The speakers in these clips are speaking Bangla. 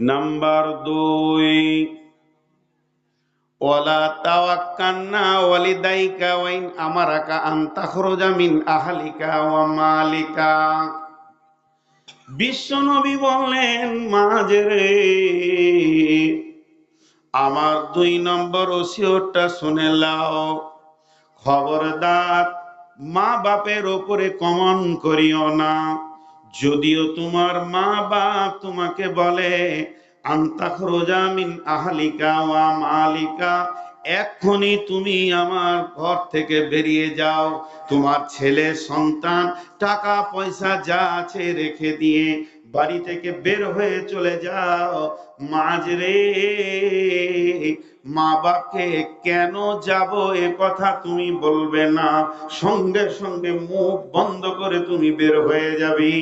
নাম্বার দুই, ওয়ালা তাওয়াক্কান্না ওয়ালিদাইকা ওয়াইন আমারাকা আন তাখরুজা মিন আহলিকা ওয়া মালিকা। বিশ্বনবী বললেন, মাঝে আমার দুই নম্বর ওসিয়তটা শুনে লাও খবরদার মা বাপের ওপরে কমন করিও না। যদিও তোমার মা বা তোমাকে বলে, আন্তা খরোজামিন আহালিকা ওয়া মালিকা, এক্ষুনি তুমি আমার ঘর থেকে বেরিয়ে যাও। তোমার ছেলে সন্তান টাকা পয়সা যা আছে রেখে দিয়ে বাড়ি থেকে বের হয়ে চলে যাও। মাঝরে মা বাপকে কেন যাব এ কথা তুমি বলবে না? সঙ্গে সঙ্গে মুখ বন্ধ করে তুমি বের হয়ে যাবি।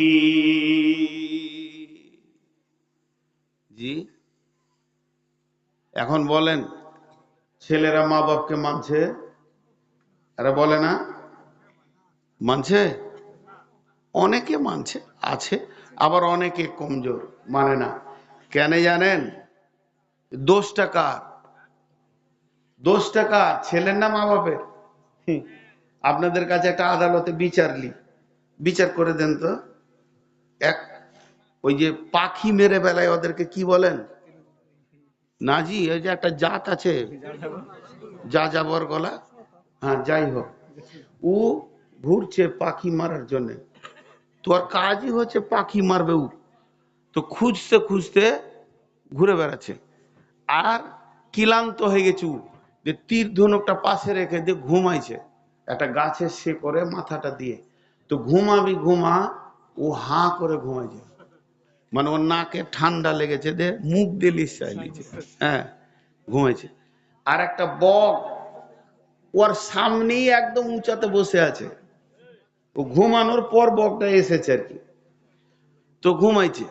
জি? এখন বলেন, ছেলেরা মা বাপকে মানছে? এরা বলে না। মানছে? অনেকে মানছে, আছে। আবার অনেকে কমজোর মানে না। কেন জানেন? দোষটা কার? দোষটা কার? ছেলের না মা বাপের আপনাদের কাছে একটা আদালতে বিচারলি বিচার করে দেন তো। এক, ওই যে পাখি মেরে বেলায় ওদেরকে কি বলেন? না জি ওই যে একটা জাত আছে। যা যাবর গলা। হ্যাঁ যাই হোক। ও ঘুরছে পাখি মারার জন্য। তোর কাজই হচ্ছে পাখি মারবে ও তো খুঁজতে খুঁজতে ঘুরে বেড়াচ্ছে। আর ক্লান্ত হয়ে গেছে ও যে তীর ধনুকটা পাশে রেখে দিয়ে ঘুমাইছে। একটা গাছের শেকড়ে মাথাটা দিয়ে। তো ঘুমাবি ঘুমা, ও হাঁ করে ঘুমাইছে। মানে ওর নাকে ঠান্ডা লেগেছে দে মুখ দিয়ে লিসাই হ্যাঁ ঘুমাইছে। আর একটা বক, ওর সামনেই একদম উঁচাতে বসে আছে। ও ঘুমানোর পর বকটা এসেছে আর কি। তো ঘুমাইছে।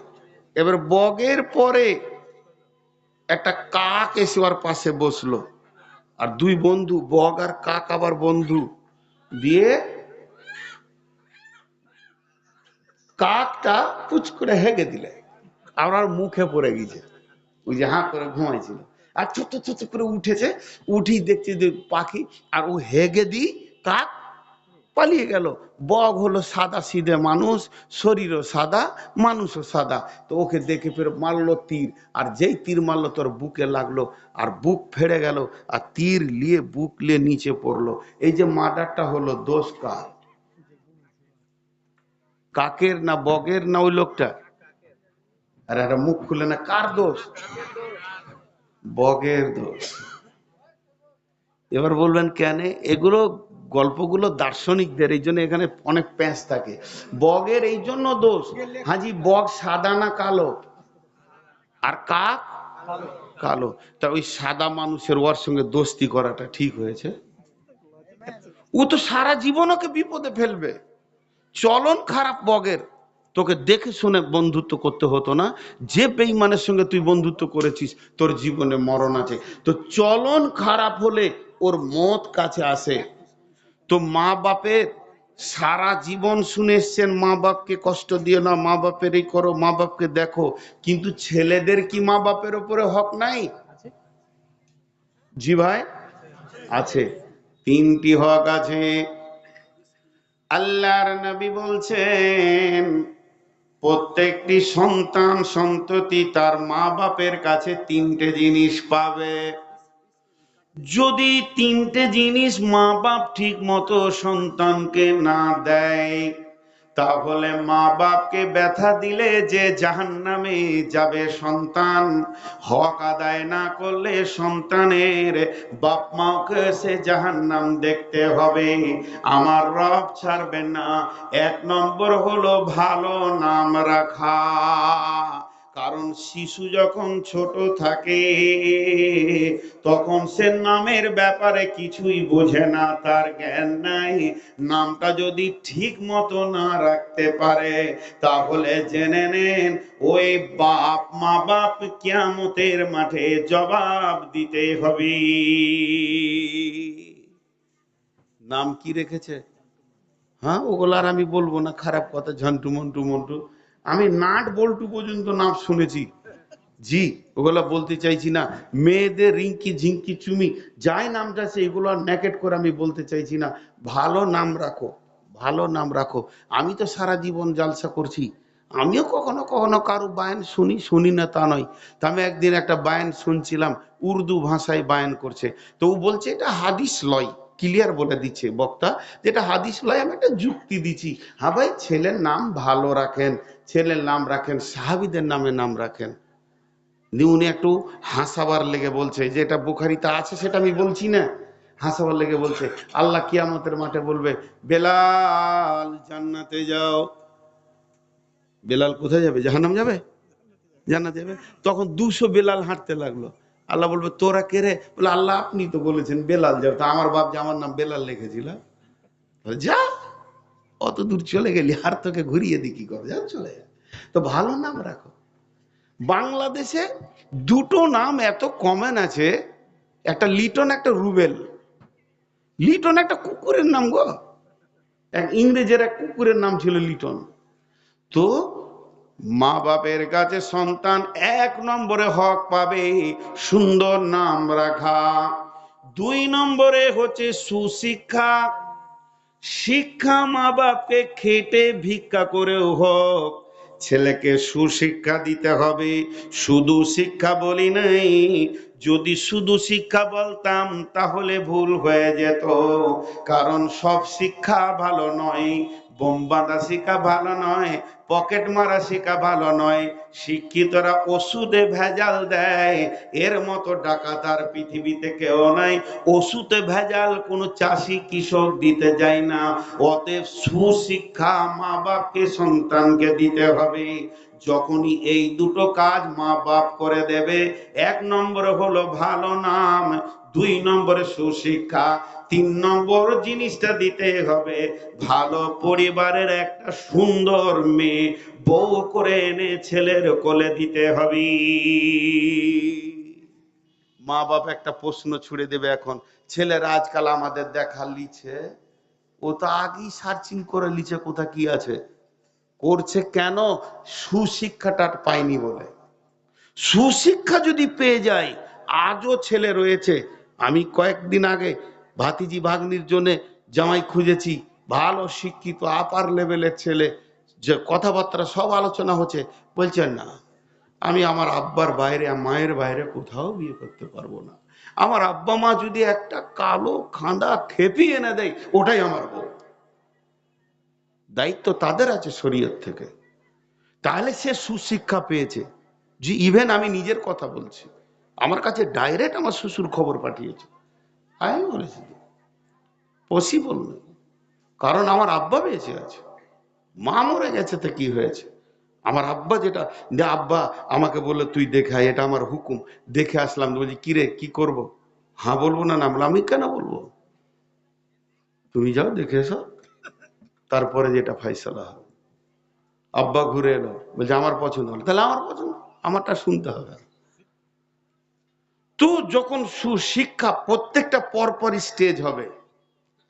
এবার বগের পরে একটা কাক এসে ওর পাশে বসল। আর দুই বন্ধু বগ আর কাক আবার বন্ধু দিয়ে কাকটা পুচ করে হেগে দিলে। আর ওর মুখে পড়ে গেছে। ওই যে হাঁ করে ঘুমাইছিল। আর ছোট ছোট করে উঠেছে। উঠি দেখছি পাখি, আর ও হেগে দি কাক পালিয়ে গেল। বগ হলো সাদা সিধে মানুষ, শরীরও সাদা, মানুষও সাদা। তো ওকে দেখে ফের মারলো তীর, আর যেই তীর মারলো তোর বুকে লাগল, আর বুক ফেড়ে গেল, আর তীর নিয়ে বুক নিয়ে নিচে পড়ল। এই যে মার্ডারটা হলো দোষ কার? কাকের না বগের না ওই লোকটা? আর একটা মুখ খুলে না, কার দোষ? বগের দোষ। এবার বলবেন কেন? এগুলো গল্পগুলো দার্শনিকদের, এই জন্য এখানে অনেক প্যাঁচ থাকে। বগের এই জন্য দোষ। হাজি, বগ সাদা না কালো? আর কাক? কালো। তা ওই সাদা মানুষের ওর সঙ্গে দোস্তি করাটা ঠিক হয়েছে? ও তো সারা জীবন ওকে বিপদে ফেলবে। চলন খারাপ বগের। তোকে দেখে শুনে বন্ধুত্ব করতে হতো না। যে বেইমানের সঙ্গে তুই বন্ধুত্ব করেছিস, তোর জীবনে মরণ আছে। তো চলন খারাপ হলে ওর মত কাছে আসে। তো মা বাপের সারা জীবন শুনে এসছেন মা বাপকে কষ্ট দিও না মা বাপের এই করো মা বাপকে দেখো। কিন্তু ছেলেদের কি মা বাপের ওপরে হক নাই? জি ভাই আছে। তিনটি হক আছে। আল্লাহর নবী বলছেন প্রত্যেকটি সন্তান সন্ততি তার মা বাপের কাছে তিনটে জিনিস পাবে। যদি তিনটে জিনিস মা বাপ ঠিক মতো সন্তানকে না দেয়, তাহলে মা বাপকে ব্যথা দিলে যে জাহান্নামে যাবে সন্তান। হক আদায় না করলে সন্তানের বাপ মাকে সে জাহান্নাম দেখতে হবে। আমার রব ছাড়বে না। এক নম্বর হলো ভালো নাম রাখা। কারণ শিশু যখন ছোট থাকে, তখন সে নামের ব্যাপারে কিছুই বোঝে না, তার জ্ঞান নাই। নামটা যদি ঠিক মতো না রাখতে পারে, তাহলে জেনে নেন, ওই বাপ, মা বাপ কিয়ামতের মাঠে জবাব দিতে হবে। নাম কি রেখেছে? হ্যাঁ ওগুলো আর আমি বলব না, খারাপ কথা, ঝন্টু মন্টু মন্টু। আমি নাট বল্টু পর্যন্ত নাম শুনেছি। জি, ওগুলা বলতে চাইছি না। মেয়েদের রিঙ্কি ঝিঙ্কি চুমি, যাই নামটা আছে এগুলো নেকেট করে আমি বলতে চাইছি না। ভালো নাম রাখো, ভালো নাম রাখো। আমি তো সারা জীবন জালসা করছি। আমিও কখনো কখনো কারও বায়ান শুনি শুনি না তা নয়। তা আমি একদিন একটা বায়ান শুনছিলাম, উর্দু ভাষায় বায়ান করছে। তো ও বলছে এটা হাদিস লয়। ক্লিয়ার বলে দিচ্ছে বক্তা, যেটা হাদিস লয় আমি একটা যুক্তি দিচ্ছি। হ্যাঁ ভাই ছেলের নাম ভালো রাখেন, ছেলের নাম রাখেন, সাহাবিদের নামে নাম রাখেন। উনি একটু হাসাবার লেগে বলছে যেটা বুখারিতে আছে সেটা আমি বলছি না। হাসাবার লেগে বলছে, আল্লাহ কিয়ামতের মাঠে বলবে, বেলাল জান্নাতে যাও। বেলাল কোথায় যাবে? জাহান্নাম যাবে? জান্নাত যাবে। তখন দুশো বেলাল হাঁটতে লাগল। আল্লাহ বলবে, তোরা কে রে? বলে, আল্লাহ আপনি তো বলেছেন বেলাল যাও তা আমার বাপ যে আমার নাম বেলাল লিখেছিল। যা, অত দূর চলে গেলি, আর তোকে ঘুরিয়ে দি কি করে? যা চলে যা। তো ভালো নাম রাখো। বাংলাদেশে দুটো নাম এত কমন আছে, একটা লিটন, একটা রুবেল। লিটন একটা কুকুরের নাম গো। এক ইংরেজের এক কুকুরের নাম ছিল লিটন। তো মা বাপের কাছে সন্তান এক নম্বরে হক পাবে, সুন্দর নাম রাখা। দুই নম্বরে হচ্ছে সুশিক্ষা। শিক্ষা মা বাপকে খেটে ভিক্ষা করেও হোক। ছেলেকে সুশিক্ষা দিতে হবে, শুধু শিক্ষা বলি নাই যদি শুধু শিক্ষা বলতাম, তাহলে ভুল হয়ে যেত। কারণ সব শিক্ষা ভালো নয় বোমবাদা শিক্ষা ভালো নয়, পকেট মারা শিক্ষা ভালো নয়, শিক্ষিতরা ওষুধে ভেজাল দেয়। এর মতো ডাকাতার পৃথিবীতে কেউ নাই। ওষুধে ভেজাল কোনো চাষি কৃষক দিতে যায় না। অতএব সুশিক্ষা মা বাপকে সন্তানকে দিতে হবে। যখনই এই দুটো কাজ মা বাপ করে দেবে, এক নম্বরে হলো ভালো নাম, দুই নম্বরে সুশিক্ষা, তিন নম্বর জিনিসটা দিতে হবে। ভালো পরিবারের একটা সুন্দর মেয়ে বউ করে এনে ছেলের কোলে দিতে হবে। মা বাপ একটা প্রশ্ন ছুড়ে দেবে এখন, ছেলেরা আজকাল আমাদের দেখা লিছে, ও তো আগেই সার্চিং করে লিছে কোথা কি আছে। করছে কেন? সুশিক্ষাটা পায়নি বলে। সুশিক্ষা যদি পেয়ে যায়, আজও ছেলে রয়েছে। আমি কয়েকদিন আগে ভাতিজি ভাগ্নির জন্য জামাই খুঁজেছি। ভালো শিক্ষিত আপার লেভেলের ছেলে। যে কথাবার্তা সব আলোচনা হচ্ছে। বলছেন না, আমি আমার আব্বার বাইরে মায়ের বাইরে কোথাও বিয়ে করতে পারব না। আমার আব্বা মা যদি একটা কালো খাঁদা খেপি এনে দেয়, ওটাই আমার বউ। দায়িত্ব তাদের আছে শরীয়ত থেকে। তাহলে সে সুশিক্ষা পেয়েছে। যে ইভেন আমি নিজের কথা বলছি। আমার কাছে ডাইরেক্ট আমার শ্বশুর খবর পাঠিয়েছে। আমি বলেছি পসিবল নয় কারণ আমার আব্বা বেঁচে আছে। মা মরে গেছে তো কি হয়েছে? আমার আব্বা যেটা, যে আব্বা আমাকে বলল, তুই দেখে এটা আমার হুকুম। দেখে আসলাম। বলছি, কিরে, কি করব? হ্যাঁ বলব না না আমি কেন বলব? তুমি যাও, দেখে এসো। তারপরে যেটা ফাইসলা হবে। আব্বা ঘুরে এলো, বলছে, আমার পছন্দ হলো। তাহলে আমার পছন্দ, আমারটা শুনতে হবে। তো যখন সুশিক্ষা প্রত্যেকটা পরপর স্টেজ হবে,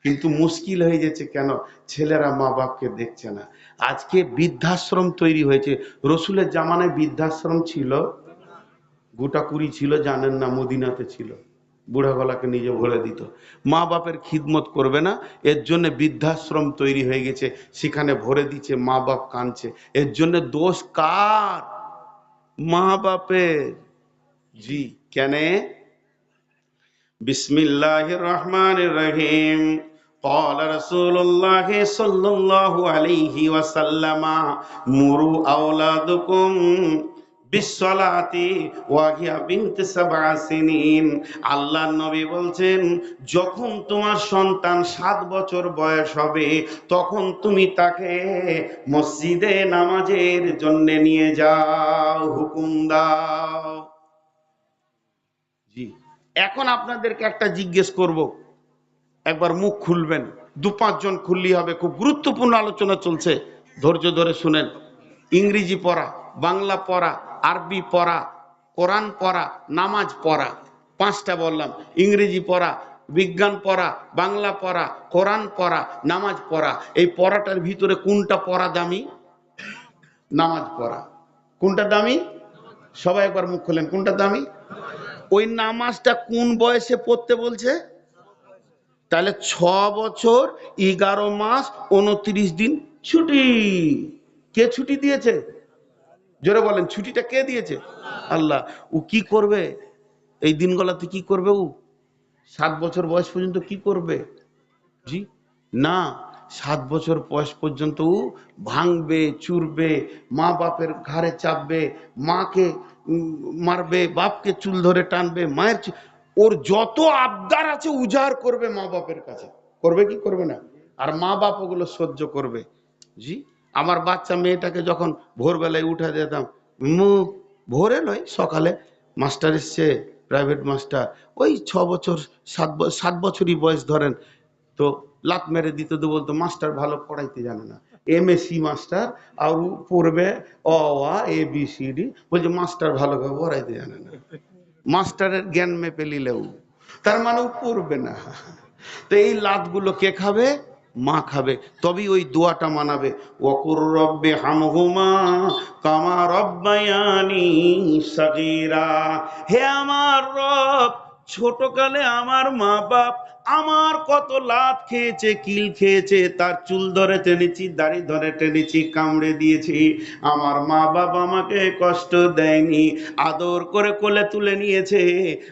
কিন্তু মুশকিল হয়ে যাচ্ছে কেন? ছেলেরা মা বাপকে দেখছে না। আজকে বৃদ্ধাশ্রম তৈরি হয়েছে। রসুলের জামানায় বৃদ্ধাশ্রম ছিল, গোটা কুড়ি ছিল, জানেন না, মদিনাতে ছিল। বুড়া গলাকে নিজে ভরে দিত মা বাপের খিদমত করবে না এর জন্য বৃদ্ধাশ্রম তৈরি হয়ে গেছে সেখানে ভরে দিচ্ছে মা বাপ কাঁদছে এর জন্য দোষ কার মা বাপের জি কেন বিসমিল্লাহির রহমানির রহিম قال رسول الله صلى الله عليه وسلم مروا أولادكم বিশ্বলাতি ওয়াহিয়া বিনতে সাবআ সিনিন। আল্লাহ নবী বলছেন, যখন তোমার সন্তান সাত বছর বয়স হবে, তখন তুমি তাকে মসজিদে নামাজের জন্য নিয়ে যাও, হুকুম দাও। জি। এখন আপনাদেরকে একটা জিজ্ঞেস করব। একবার মুখ খুলবেন। দু পাঁচজন খুললি হবে। খুব গুরুত্বপূর্ণ আলোচনা চলছে। ধৈর্য ধরে শুনেন। ইংরেজি পড়া, বাংলা পড়া আরবি পড়া, কোরআন পড়া, নামাজ পড়া, পাঁচটা বললাম। ইংরেজি পড়া, বিজ্ঞান পড়া, বাংলা পড়া, কোরআন পড়া, নামাজ পড়া। এই পড়াটার ভিতরে কোনটা পড়া দামি? নামাজ পড়া। কোনটা দামি? সবাই একবার মুখ খোলেন, কোনটা দামি? ওই নামাজটা কোন বয়সে পড়তে বলছে? তাহলে ছ বছর, এগারো মাস, উনত্রিশ দিন ছুটি। কে ছুটি দিয়েছে? জোরে বলেন, ছুটিটা কে দিয়েছে? আল্লাহ। ও কি করবে? এই দিনগুলোতে কি করবে ও? সাত বছর বয়স পর্যন্ত কি করবে? জি? না, সাত বছর বয়স পর্যন্ত ও ভাঙবে, চুরবে, মা বাপের ঘাড়ে চাপবে, মাকে মারবে, বাপকে চুল ধরে টানবে, মায়ের ওর যত আবদার আছে, উজাড় করবে মা বাপের কাছে। করবে কি? করবে না। আর মা বাপ ওগুলো সহ্য করবে। জি? আমার বাচ্চা মেয়েটাকে যখন ভোরবেলায় উঠে দিতাম মু ভোরে নয়, সকালে। মাস্টার এসছে প্রাইভেট মাস্টার ওই ছ বছর, সাত সাত বছরই বয়স ধরেন। তো লাত মেরে দিতে তো বলতো, মাস্টার ভালো পড়াইতে জানে না। এম এস সি মাস্টার, আর পড়বে অ, আ, এ, বি, সি, ডি। বলছে, মাস্টার ভালো করে পড়াইতে জানে না। মাস্টারের জ্ঞান মেপে নিলেও। তার মানে পড়বে না। তো এই লাতগুলো কে খাবে? মা খাবে, তবেই ওই দোয়াটা মানাবে। ওকুর রব্বে হামহুমা কামা রব্বায়ানি সাগীরা। হে আমার রব, ছোটকালে আমার মা বাপ আমার কত লাভ খেয়েছে, কিল খেয়েছে, তার চুল ধরে টেনেছি, দাড়ি ধরে টেনেছি, কামড়ে দিয়েছি। আমার মা বাবা আমাকে কষ্ট দেয়নি, আদর করে কোলে তুলে নিয়েছে।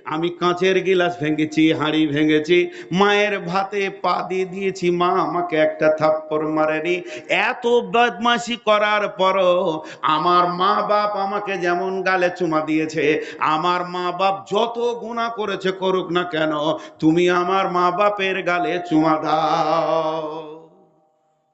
আমি কাঁচের গিলাস ভেঙেছি, হাঁড়ি ভেঙেছি, মায়ের ভাতে পা দিয়ে দিয়েছি। মা আমাকে একটা থাপ্পড় মারেনি। এত বদমাশি করার পরও আমার মা বাপ আমাকে যেমন গালে চুমা দিয়েছে, আমার মা বাপ যত গুণা করেছে করুক না কেন, তুমি আমার মা বাপের গালে চুমা দাও।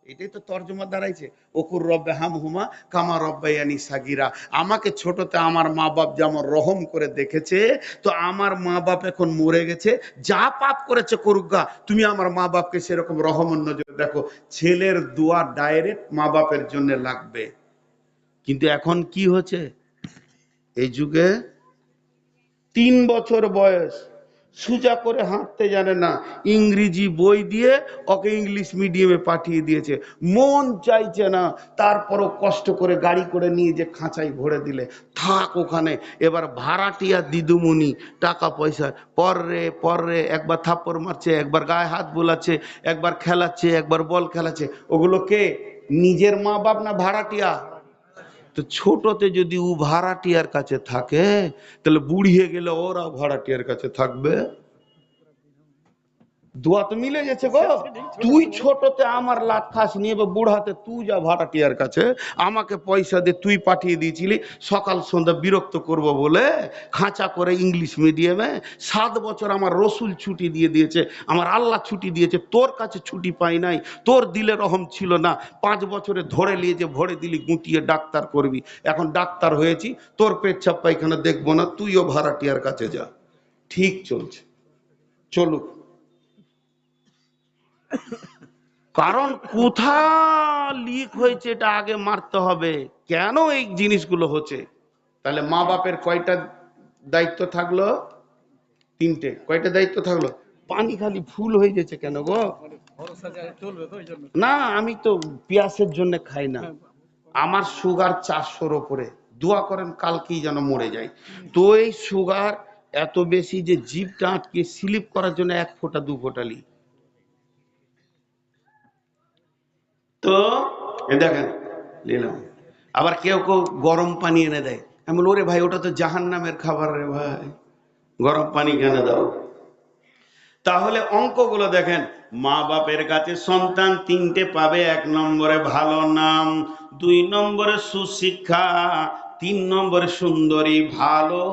এটাই তো তর্জমা দাঁড়াইছে। ওকুর রব্বে হাম হুমা কামা রব্বাইয়ানি সাগিরা। আমাকে ছোটতে আমার মা বাপ যেমন রহম করে দেখেছে, তো আমার মা বাপ এখন মরে গেছে। যা পাপ করেছে করুক গা, তুমি আমার মা বাপকে সেরকম রহম নজরে দেখো, ছেলের দোয়া ডাইরেক্ট মা বাপের জন্য লাগবে। কিন্তু এখন কি হচ্ছে? এই যুগে তিন বছর বয়স। সুজা করে হাঁটতে জানে না। ইংরেজি বই দিয়ে ওকে ইংলিশ মিডিয়ামে পাঠিয়ে দিয়েছে। মন চাইছে না। তারপরও কষ্ট করে গাড়ি করে নিয়ে যে খাঁচাই ভরে দিলে। থাক ওখানে। এবার ভাড়াটিয়া দিদুমণি টাকা পয়সা। পর রে পর রে, একবার থাপ্পড় মারছে, একবার গায়ে হাত বোলাচ্ছে, একবার খেলাচ্ছে, একবার বল খেলাচ্ছে। ওগুলো কে? নিজের মা বাপ না ভাড়াটিয়া? তো ছোটতে যদি ও ভাড়াটিয়ার কাছে থাকে তাহলে বুড়িয়ে গেলে ওরা ভাড়াটিয়ার কাছে থাকবে? দোয়া তো মিলে গেছে গো। তুই ছোটতে আমার লাখ খাস নিয়ে এবার বুড়াতে তুই যা ভাড়াটিয়ার কাছে, আমাকে পয়সা দিয়ে তুই পাঠিয়ে দিয়েছিলি, সকাল সন্ধ্যা বিরক্ত করব বলে খাঁচা করে ইংলিশ মিডিয়ামে সাত বছর আমার রসুল ছুটি দিয়ে দিয়েছে, আমার আল্লাহ ছুটি দিয়েছে, তোর কাছে ছুটি পাই নাই, তোর দিলে রহম ছিল না, পাঁচ বছরে ধরে নিয়ে যে ভরে দিলি গুটিয়ে ডাক্তার করবি, এখন ডাক্তার হয়েছি, তোর পেচ্ছাপ পায়খানা দেখব না, তুইও ভাড়াটিয়ার কাছে যা। ঠিক চলছে। চলুক। কারণ কোথা লিক হয়েছে এটা আগে মারতে হবে? কেন এই জিনিসগুলো হচ্ছে? তাহলে মা বাপের কয়টা দায়িত্ব থাকল? তিনটে। কয়টা দায়িত্ব থাকল? পানি খালি ফুল হয়ে গেছে কেন গো? না, আমি তো পিয়াসের জন্য খাই না। আমার সুগার চারশোর ওপরে। দোয়া করেন কালকেই যেন মরে যায়। তো এই সুগার এত বেশি যে জিভটা আটকে স্লিপ করার জন্য এক ফোঁটা, দু ফোঁটা লি তো দেখেন নিলাম। আবার কেউ কেউ গরম পানি এনে দেয়। আমি বলি, ওরে ভাই ওটা তো জাহান নামের খাবার রে ভাই। গরম পানি কেন দাও? তাহলে অঙ্কগুলো দেখেন মা বাপের কাছে সন্তান তিনটে পাবে এক নম্বরে ভালো নাম দুই নম্বরে সুশিক্ষা তিন নম্বরে সুন্দরী, ভালো,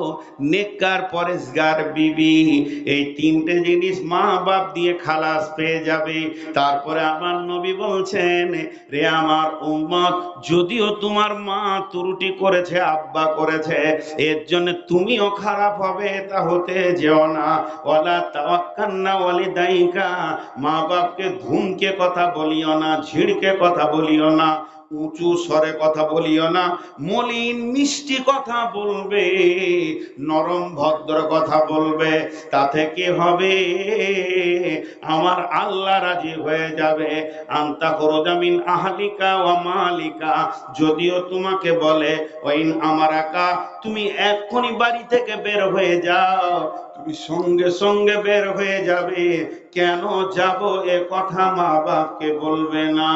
নেককার, পরেশগার বিবি। এই তিনটে জিনিস মা বাপ দিয়ে খালাস পেয়ে যাবে। তারপরে আমার নবী বলছেন, রে আমার উম্মত যদিও তোমার মা ত্রুটি করেছে, আব্বা করেছে, এর জন্য তুমিও খারাপ হবে, তা হতে যেও না। ওলা তাওয়াক্কান্না ওয়ালিদাইকা, মা বাপকে ধুমকে কথা বলিও না, ঝিড়কে কথা বলিও না। উঁচু স্বরে কথা বলিও না, মলিন মিষ্টি কথা বলবে, নরম ভদ্র কথা বলবে, তাতে কি হবে? আমার আল্লাহ রাজি হয়ে যাবে। আন্তা করজামিন আহালিকা ও মালিকা, যদিও তোমাকে বলে, ওইন আমার একা তুমি এক্ষুনি বাড়ি থেকে বের হয়ে যাও সঙ্গে সঙ্গে বের হয়ে যাবে। কেন যাব এ কথা মা বাপকে বলবে না?